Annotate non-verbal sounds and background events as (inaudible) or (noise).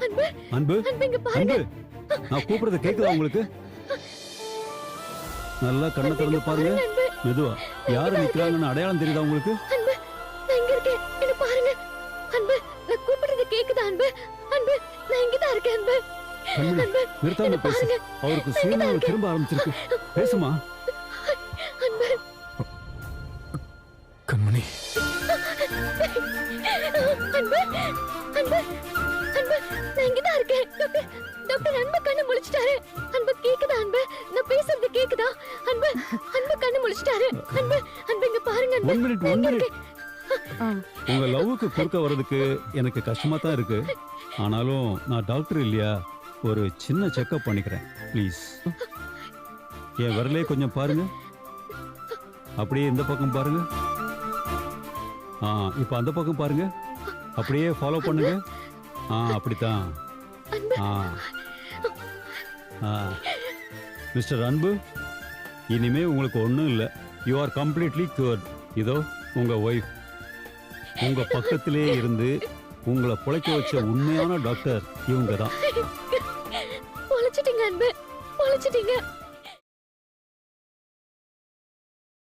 அன்பு அன்பு? அன்பு இங்க பாருங்க. அன்பு நான் கூப்பிடுறது கேக்குதா உங்களுக்கு? நல்லா கண்ணை திறந்து பாருங்க. அன்பு. மெதுவா. யாரு நிக்கிறாங்கன்னு அடையாளம் தெரியுதா உங்களுக்கு? அன்பு நான் இங்க இருக்கேன். என்ன பாருங்க. அன்பு நான் கூப்பிடுறது கேக்குதா அன்பு? அன்பு நான் இங்கதான் இருக்கேன் அன்பு. கண்மணி அன்பு நிறுத்தாம என்ன பேசு. அவருக்கு சுயநலம் திரும்ப ஆரம்பிச்சிருக்கு. பேசுமா? அன்பு. கண்மணி. அன்பு அன்பு அன்பு நான் இங்கதான் இருக்கேன். டாக்டர் டாக்டர் அன்பு கண்ணு முழிச்சிட்டாரு. அன்பு கேக்குதா அன்பு? நான் பேசுறது கேக்குதா? அன்பு அன்பு கண்ணு முழிச்சிட்டாரு. அன்பு அன்பு இங்க பாருங்க அன்பு. ஒன் மினிட் ஒன் மினிட் உங்க லவ்வுக்கு குறுக்க வர்றதுக்கு எனக்கு கஷ்டமா தான் இருக்கு. ஆனாலும் நான் டாக்டர் இல்லையா? ஒரு சின்ன செக்கப் பண்ணிக்கிறேன் ப்ளீஸ். என் விரலே கொஞ்சம் பாருங்க. அப்படியே இந்த பக்கம் பாருங்க. ஆ இப்போ அந்த பக்கம் பாருங்க. அப்படியே ஃபாலோ பண்ணுங்க. ஆ அப்படித்தான். ஆ. ஆ. மிஸ்டர் அன்பு இனிமே உங்களுக்கு ஒன்றும் இல்லை. You are completely cured. இதோ உங்க ஒய்ஃப் உங்க பக்கத்திலே இருந்து உங்களை பிழைக்க வச்ச உண்மையான டாக்டர் இவங்க தான் (laughs) பொழைச்சிட்டீங்க அன்பு. பொழைச்சிட்டீங்க.